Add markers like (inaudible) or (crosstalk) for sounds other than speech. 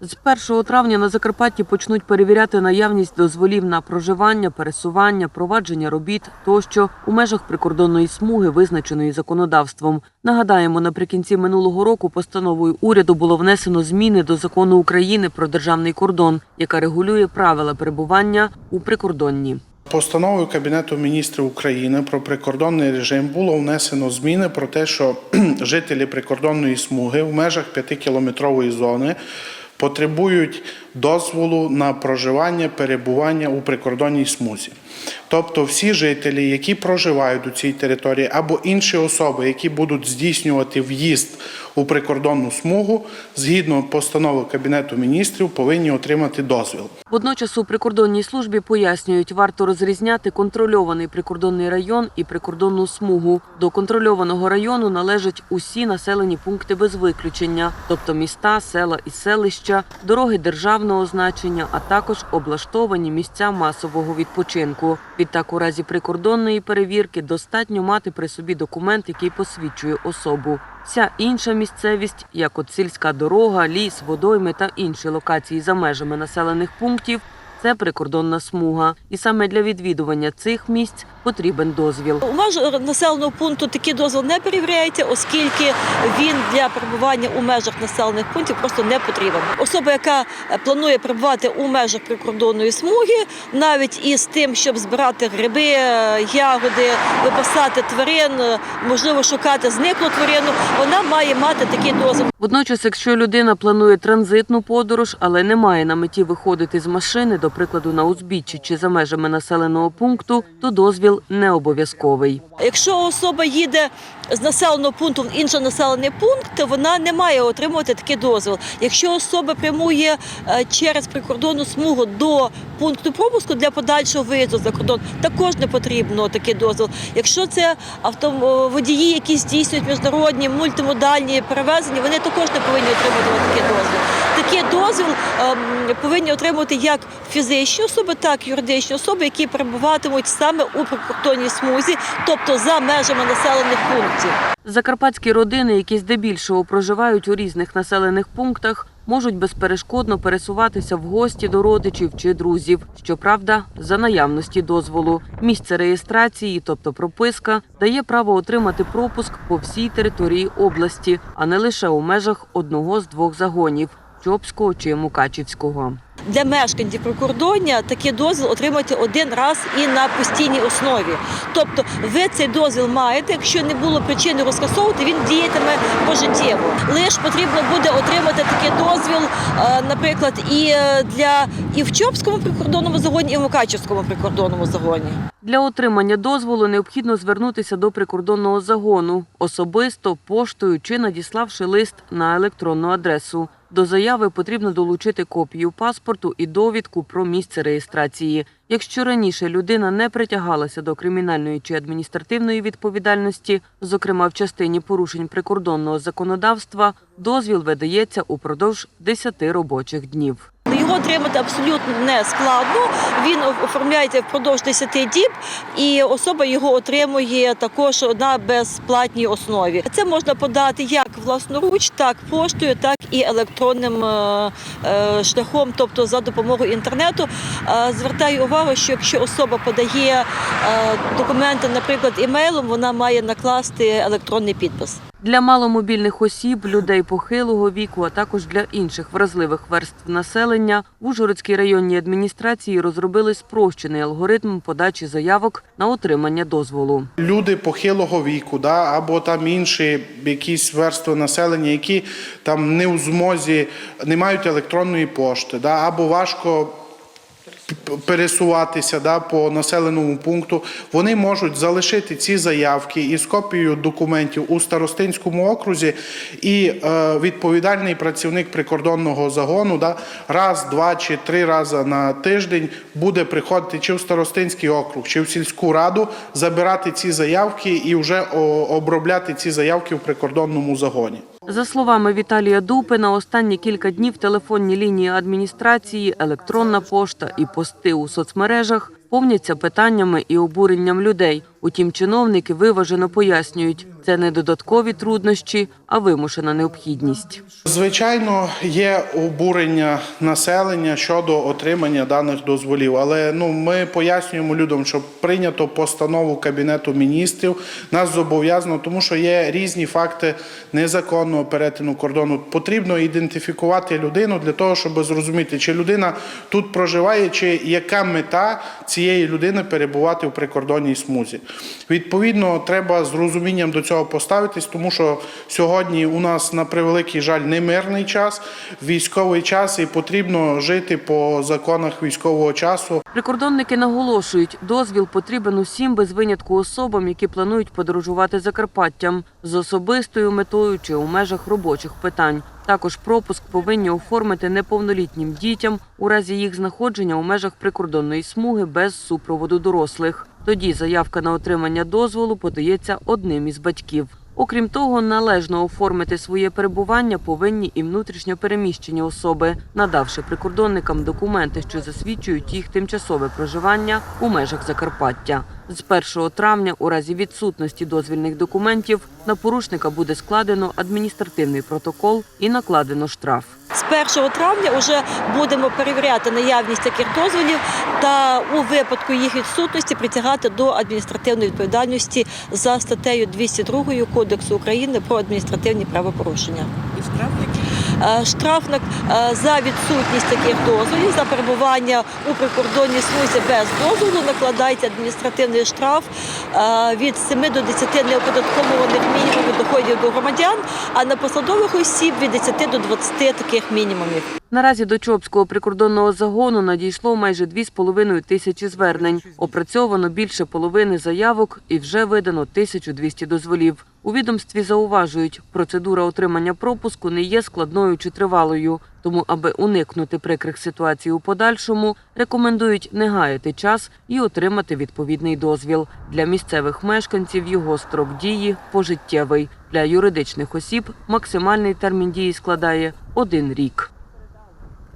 З 1 травня на Закарпатті почнуть перевіряти наявність дозволів на проживання, пересування, провадження робіт тощо у межах прикордонної смуги, визначеної законодавством. Нагадаємо, наприкінці минулого року постановою уряду було внесено зміни до закону України про державний кордон, яка регулює правила перебування у прикордонні. Постановою Кабінету міністрів України про прикордонний режим було внесено зміни про те, що (clears throat) жителі прикордонної смуги в межах 5-кілометрової зони потребують дозволу на проживання, перебування у прикордонній смузі. Тобто всі жителі, які проживають у цій території, або інші особи, які будуть здійснювати в'їзд у прикордонну смугу, згідно постанови Кабінету міністрів, повинні отримати дозвіл. Водночас у прикордонній службі пояснюють, варто розрізняти контрольований прикордонний район і прикордонну смугу. До контрольованого району належать усі населені пункти без виключення, тобто міста, села і селища, дороги державного значення, а також облаштовані місця масового відпочинку. Відтак, у разі прикордонної перевірки достатньо мати при собі документ, який посвідчує особу. Вся інша місцевість, як от сільська дорога, ліс, водойми та інші локації за межами населених пунктів, це прикордонна смуга. І саме для відвідування цих місць потрібен дозвіл. У межах населеного пункту такий дозвіл не перевіряється, оскільки він для перебування у межах населених пунктів просто не потрібен. Особа, яка е, планує перебувати у межах прикордонної смуги, навіть із тим, щоб збирати гриби, е, ягоди, випасати тварин, е, можливо, шукати зниклу тварину, вона має мати такий дозвіл. Водночас, якщо людина планує транзитну подорож, але не має на меті виходити з машини, до прикладу, на узбіччі чи за межами населеного пункту, то дозвіл не обов'язковий. Якщо особа їде з населеного пункту в інший населений пункт, то вона не має отримувати такий дозвіл. Якщо особа прямує е, через прикордонну смугу до пункту пропуску для подальшого виїзду за кордон, також не потрібно такий дозвіл. Якщо це авто- водії, які здійснюють міжнародні мультимодальні перевезення, вони також не повинні отримувати такий дозвіл. Такий дозвіл ем, повинні отримувати як фізичні особи, так і юридичні особи, які перебуватимуть саме у прикордонній смузі, тобто за межами населених пунктів. Закарпатські родини, які здебільшого проживають у різних населених пунктах, можуть безперешкодно пересуватися в гості до родичів чи друзів. Щоправда, за наявності дозволу. Місце реєстрації, тобто прописка, дає право отримати пропуск по всій території області, а не лише у межах одного з двох загонів Чопського чи Мукачівського. Для мешканців прикордоння такий дозвіл отримати один раз і на постійній основі. Тобто ви цей дозвіл маєте, якщо не було причини розкасовувати, він діятиме пожиттєво. Лише потрібно буде отримати такий дозвіл, е, наприклад, і е, для і в Чопському прикордонному загоні, і в Мукачівському прикордонному загоні. Для отримання дозволу необхідно звернутися до прикордонного загону особисто поштою чи надіславши лист на електронну адресу. До заяви потрібно долучити копію паспорту і довідку про місце реєстрації. Якщо раніше людина не притягалася до кримінальної чи адміністративної відповідальності, зокрема в частині порушень прикордонного законодавства, дозвіл видається упродовж 10 робочих днів. Його отримати абсолютно не складно. Він оформляється впродовж 10 діб, і особа його отримує також на безплатній основі. Це можна подати як власноруч, так поштою, так і електронним е, е, шляхом, тобто за допомогою інтернету. Е, Звертаю увагу, що якщо особа подає документи, наприклад, імейлом, вона має накласти електронний підпис. Для маломобільних осіб, людей похилого віку, а також для інших вразливих верств населення в Ужгородській районній адміністрації розробили спрощений алгоритм подачі заявок на отримання дозволу. люди похилого віку, да, або там інші якісь верстви населення, які там не у змозі, не мають електронної пошти, да, або важко пересуватися да, по населеному пункту, вони можуть залишити ці заявки із копією документів у старостинському окрузі, і е, відповідальний працівник прикордонного загону да, раз, два чи три рази на тиждень буде приходити чи в старостинський округ, чи в сільську раду, забирати ці заявки і вже обробляти ці заявки в прикордонному загоні. За словами Віталія Дупи, на останні кілька днів телефонні лінії адміністрації, електронна пошта і пости у соцмережах повняться питаннями і обуренням людей. Утім, чиновники виважено пояснюють, це не додаткові труднощі, а вимушена необхідність. Звичайно, є обурення населення щодо отримання даних дозволів, але ну ми пояснюємо людям, що прийнято постанову кабінету міністрів. Нас зобов'язано, тому що є різні факти незаконного перетину кордону. Потрібно ідентифікувати людину для того, щоб зрозуміти, чи людина тут проживає, чи яка мета цієї людини перебувати в прикордонній смузі. Відповідно, треба з розумінням до цього поставитись, тому що сьогодні у нас на превеликий жаль не мирний час, військовий час, і потрібно жити по законах військового часу. Прикордонники наголошують, дозвіл потрібен усім без винятку особам, які планують подорожувати Закарпаттям з особистою метою чи у межах робочих питань. Також пропуск повинні оформити неповнолітнім дітям у разі їх знаходження у межах прикордонної смуги без супроводу дорослих. Тоді заявка на отримання дозволу подається одним із батьків. Окрім того, належно оформити своє перебування повинні і внутрішньо переміщені особи, надавши прикордонникам документи, що засвідчують їх тимчасове проживання у межах Закарпаття. З 1 травня, у разі відсутності дозвільних документів, на порушника буде складено адміністративний протокол і накладено штраф. З 1 травня вже будемо перевіряти наявність таких дозволів та у випадку їх відсутності притягати до адміністративної відповідальності за статтею 202 Кодексу України про адміністративні правопорушення. І штраф Е, Штраф е, за відсутність таких дозволів за перебування у прикордонній смузі без дозволу накладається адміністративний штраф від 7 до 10 неоподаткованих мінімумів доходів до громадян, а на посадових осіб від 10 до 20 таких мінімумів. Наразі до Чопського прикордонного загону надійшло майже 2,5 тисячі звернень. Опрацьовано більше половини заявок і вже видано 1200 дозволів. У відомстві зауважують, процедура отримання пропуску не є складною чи тривалою. Тому, аби уникнути прикрих ситуацій у подальшому, рекомендують не гаяти час і отримати відповідний дозвіл. Для місцевих мешканців його строк дії пожиттєвий. Для юридичних осіб максимальний термін дії складає один рік.